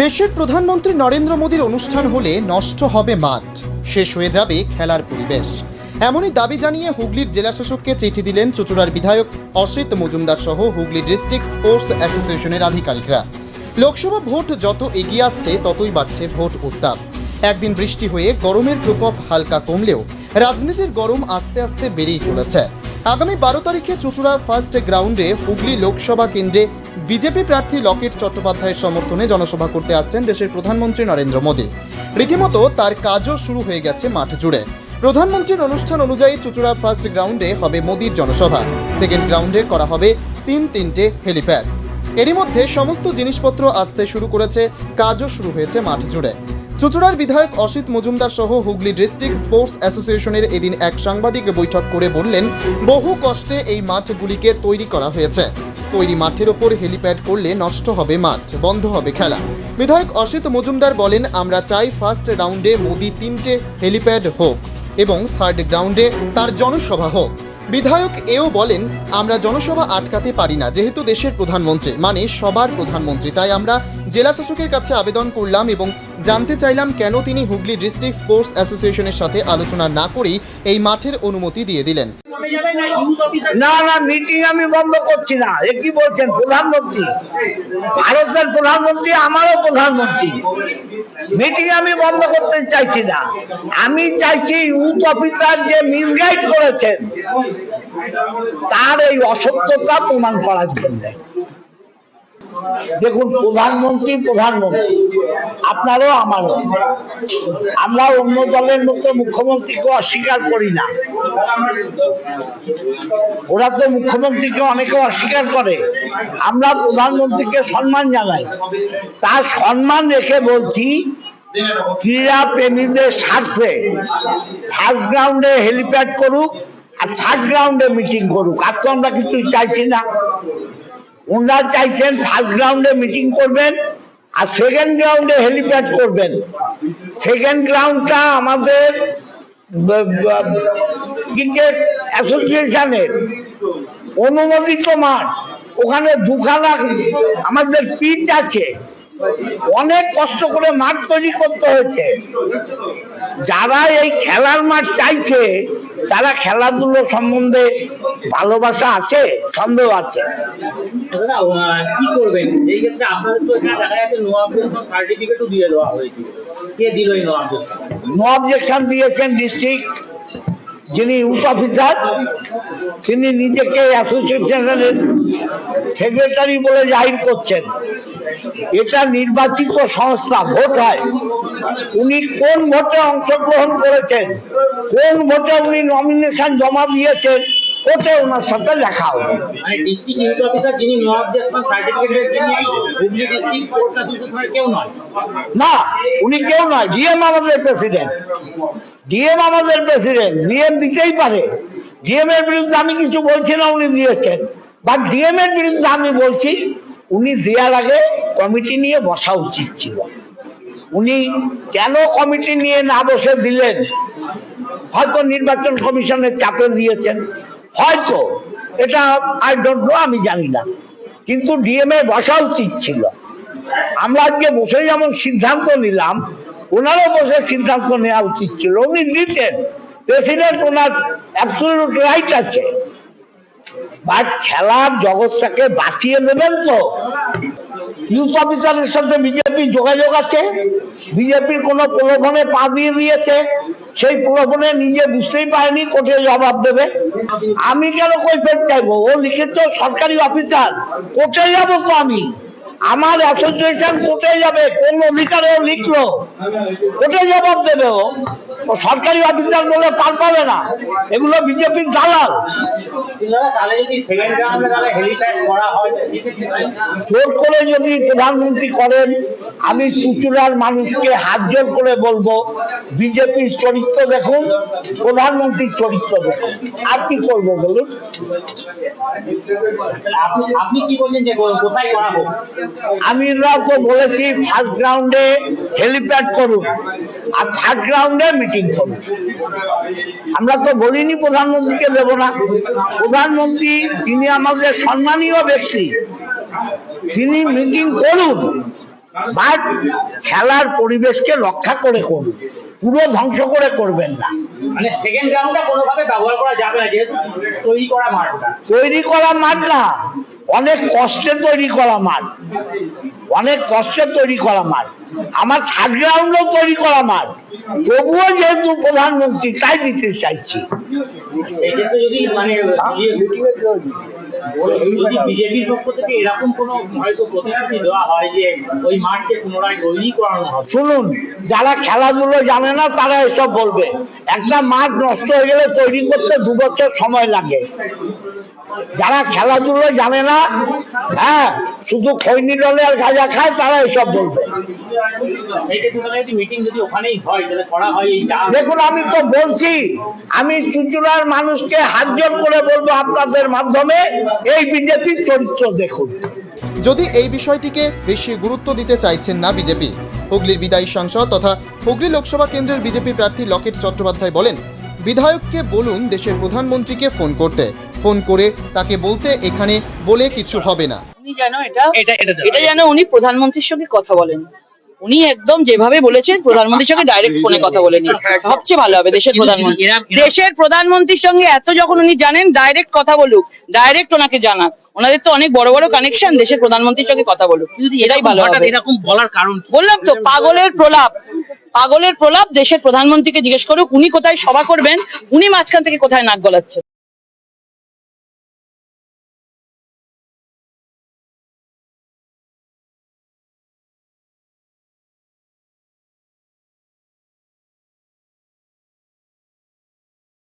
দেশের প্রধানমন্ত্রী নরেন্দ্র মোদীর অনুষ্ঠান হলে নষ্ট হবে মাঠ। শেষ হয়ে যাবে খেলার পরিবেশ। এমনই দাবি জানিয়ে হুগলির জেলাশাসককে চিঠি দিলেন চুচুড়ার বিধায়ক অসিত মজুমদার সহ হুগলি ডিস্ট্রিক্ট স্পোর্টস অ্যাসোসিয়েশনের আধিকারিকরা। লোকসভা ভোট যত এগিয়ে আসছে, ততই বাড়ছে ভোট উত্তাপ। একদিন বৃষ্টি হয়ে গরমের প্রকোপ হালকা কমলেও রাজনীতির গরম আস্তে আস্তে বেড়েই চলেছে। আগামী বারো তারিখে চুচুড়া ফার্স্ট গ্রাউন্ডে হুগলি লোকসভা কেন্দ্রে বিজেপি প্রার্থী লকেট চট্টোপাধ্যায়ের সমর্থনে জনসভা করতে আসছেন দেশের প্রধানমন্ত্রী নরেন্দ্র মোদী। রীতিমতো তার কাজও শুরু হয়ে গেছে মাঠ জুড়ে। প্রধানমন্ত্রীর অনুষ্ঠান অনুযায়ী চুচুড়া ফার্স্ট গ্রাউন্ডে হবে মোদীর জনসভা। সেকেন্ড গ্রাউন্ডে করা হবে তিন তিনটে হেলিপ্যাড। এরই মধ্যে সমস্ত জিনিসপত্র আসতে শুরু করেছে, কাজও শুরু হয়েছে মাঠ জুড়ে। চুচুড়ার বিধায়ক অসিত মজুমদার সহ হুগলি ডিস্ট্রিক্ট স্পোর্টস অ্যাসোসিয়েশনের এদিন এক সাংবাদিক বৈঠক করে বললেন, বহু কষ্টে এই মাঠগুলিকে তৈরি করা হয়েছে। তৈরি মাঠের ওপর হেলিপ্যাড করলে নষ্ট হবে মাঠ, বন্ধ হবে খেলা। বিধায়ক অসিত মজুমদার বলেন, আমরা চাই ফার্স্ট রাউন্ডে মোদি তিনটে হেলিপ্যাড হোক এবং থার্ড গ্রাউন্ডে তার জনসভা হোক। বিধায়ক এও বলেন, আমরা জনসভা আটকাতে পারি না, যেহেতু দেশের প্রধানমন্ত্রী মানে সবার প্রধানমন্ত্রী, তাই আমরা জেলা শাসকের কাছে আবেদন করলাম এবং জানতে চাইলাম কেন তিনি হুগলি ডিস্ট্রিক্ট স্পোর্টস অ্যাসোসিয়েশনের সাথে আলোচনা না করেই এই মাঠের অনুমতি দিয়ে দিলেন। না না মিটিং আমি বন্ধ করছি না। এ কি বলছেন? প্রধানমন্ত্রী। ভারতের প্রধানমন্ত্রী, আমারও প্রধানমন্ত্রী। মিটিং আমি বন্ধ করতে চাইছি না। আমি চাইছি ইউথ অফিসার যে মিসগাইড করেছেন, তার এই অসত্যতা প্রমাণ করার জন্য। দেখুন, প্রধানমন্ত্রী প্রধানমন্ত্রী, আপনারও আমারও। আমরা অন্য দলের মতো মুখ্যমন্ত্রীকে অস্বীকার করি না। ওরা তো মুখ্যমন্ত্রীকে অনেকে অস্বীকার করে। আমরা প্রধানমন্ত্রীকে সম্মান জানাই। তার সম্মান রেখে বলছি, ক্রীড়া প্রেমীদের স্বার্থে ফার্স্ট গ্রাউন্ডে হেলিপ্যাড করুক আর থার্ড গ্রাউন্ডে মিটিং করুক। আর তো আমরা কিছু চাইছি না। ওনারা চাইছেন থার্ড গ্রাউন্ডে মিটিং করবেন আর সেকেন্ড গ্রাউন্ডে হেলিপ্যাড করবেন। সেকেন্ড গ্রাউন্ডটা আমাদের ক্রিকেট অ্যাসোসিয়েশনের অনুমোদিত মাঠ। ওখানে দুখানা আমাদের পিচ আছে। অনেক কষ্ট করে মাঠ তৈরি করতে হয়েছে। যারা এই খেলার মাঠ চাইছে, তারা খেলাধুলো সম্বন্ধে ভালোবাসা আছে, সন্দেহ আছে। দাদা কি করবেন? এই ক্ষেত্রে আপনাদের তো এখানে দেখা যাচ্ছে নো অবজেকশন সার্টিফিকেটও দিয়ে দেওয়া কে দিল এই নো অবজেকশন নো অবজেকশন দিয়েছেন ডিস্ট্রিক্ট যিনি ইউথ অফিসার তিনি নিজেকে অ্যাসোসিয়েশনের সেক্রেটারি বলে জাহির করছেন। এটা নির্বাচিত সংস্থা, ভোট হয়। উনি কোন ভোটে অংশগ্রহণ করেছেন? কোন ভোটে উনি নমিনেশন জমা দিয়েছেন? কোর্টে ওনার সাথে লেখা হবে। মানে না উনি কেউ নয় ডিএম আমাদের প্রেসিডেন্ট ডিএম আমাদের প্রেসিডেন্ট ডিএম দিতেই পারে। ডিএম এর বিরুদ্ধে আমি কিছু বলছি না উনি দিয়েছেন। বা ডিএম এর বিরুদ্ধে আমি বলছি উনি দেওয়ার আগে কমিটি নিয়ে বসা উচিত ছিল। উনি কেন কমিটি নিয়ে না বসে দিলেন? হয়তো নির্বাচন কমিশনের চাপে দিয়েছেন। হয়তো এটা আই ডোন্ট নো আমি জানি না। কিন্তু ডিএম এ বসা উচিত ছিল। আমরা আজকে বসে যেমন সিদ্ধান্ত নিলাম, ওনারও বসে সিদ্ধান্ত নেওয়া উচিত ছিল। উনি দিতেন। প্রেসিডেন্ট ওনার অ্যাবসলিউট রাইট আছে। বাট খেলার জগৎটাকে বাঁচিয়ে দেবেন তো? ইউথ অফিসারের সাথে বিজেপি যোগাযোগ আছে। বিজেপির কোনো প্রলোভনে পা দিয়ে দিয়েছে। সেই প্রলোভনে নিজে বুঝতেই পারেনি, কোর্টে জবাব দেবে। আমি কেন কৈফের চাইব? ও লিখিত সরকারি অফিসার কোর্টে যাব তো আমি। আমার অ্যাসোসিয়েশন কোর্টে যাবে? কোন অধিকারে লিখলো? কোর্টে জবাব দেবে ও? সরকারি অফিসার বলে পার পাবে না। এগুলো বিজেপির দালাল। জোর করে যদি প্রধানমন্ত্রী করেন, আমি চুচুড়ার মানুষকে হাত জোর করে বলব, বিজেপির চরিত্র দেখুন, প্রধানমন্ত্রীর চরিত্র দেখুন। আর কি করব বলুন? আপনি কি বলছেন যে কোথায় করা তো বলেছি ফার্স্ট গ্রাউন্ডে হেলিপ্যাড করুন আর থার্ড গ্রাউন্ডে মিটিং করুন আমরা তো বলিনি প্রধানমন্ত্রীকে দেব না। প্রধানমন্ত্রী তিনি আমাদের সম্মানীয় ব্যক্তি। তিনি মিটিং করুন বাট খেলার পরিবেশকে রক্ষা করে করুন। পুরো ধ্বংস করে করবেন না। মানে সেকেন্ড গ্রাউন্ডটা কোনোভাবে ব্যবহার করা যাবে না যেহেতু তৈরি করা মাঠটা তৈরি করা মাঠ না। অনেক কষ্টে তৈরি করা মাঠ অনেক কষ্টে তৈরি করা মাঠ আমার থার্ড গ্রাউন্ডও তৈরি করা মাঠ তবুও যেহেতু প্রধানমন্ত্রী তাই দিতে চাইছি। মানে যদি বিজেপির পক্ষ থেকে এরকম কোনো হয়তো প্রতিশ্রুতি দেওয়া হয় যে ওই মাঠকে পুনরায় তৈরি করানো হবে? শুনুন যারা খেলাধুলো জানে না তারা এসব বলবে। একটা মাঠ নষ্ট হয়ে গেলে তৈরি করতে দু বছর সময় লাগে। যারা খেলাধুলো জানে না হ্যাঁ শুধু খৈনি দলে আর গাঁজা খায়, তারা এসব বলবে। দেখুন, আমি তো বলছি, আমি চুচুড়ার মানুষকে হাত করে বলব আপনাদের মাধ্যমে, এই বিজেপির চরিত্র দেখুন। যদি এই বিষয়টিকে বেশি গুরুত্ব দিতে চাইছেন না বিজেপি, হুগলির বিদায়ী সাংসদ তথা হুগলি লোকসভা কেন্দ্রের বিজেপি প্রার্থী লকেট চট্টোপাধ্যায় বলেন, বিধায়ককে বলুন দেশের প্রধানমন্ত্রীকে ফোন করতে। ফোন করে তাকে বলতে এখানে বলে কিছু হবে না। উনি যেন এটা এটা- যেন উনি প্রধানমন্ত্রীর সঙ্গে কথা বলেন। উনি একদম যেভাবে বলেছেন প্রধানমন্ত্রীর সঙ্গে ডাইরেক্ট ফোনে কথা বলে নিন সবচেয়ে ভালো হবে দেশের প্রধানমন্ত্রী। দেশের প্রধানমন্ত্রীর সঙ্গে এত যখন উনি জানেন ডাইরেক্ট কথা বলুক ডাইরেক্ট ওনাকে জানাক। ওনাদের তো অনেক বড় বড় কানেকশন দেশের প্রধানমন্ত্রীর সঙ্গে কথা বলুক। এটাই ভালো হবে। এরকম বলার কারণ বললাম তো পাগলের প্রলাপ। পাগলের প্রলাপ দেশের প্রধানমন্ত্রীকে জিজ্ঞেস করুক উনি কোথায় সভা করবেন উনি মাঝখান থেকে কোথায় নাক গলাচ্ছেন।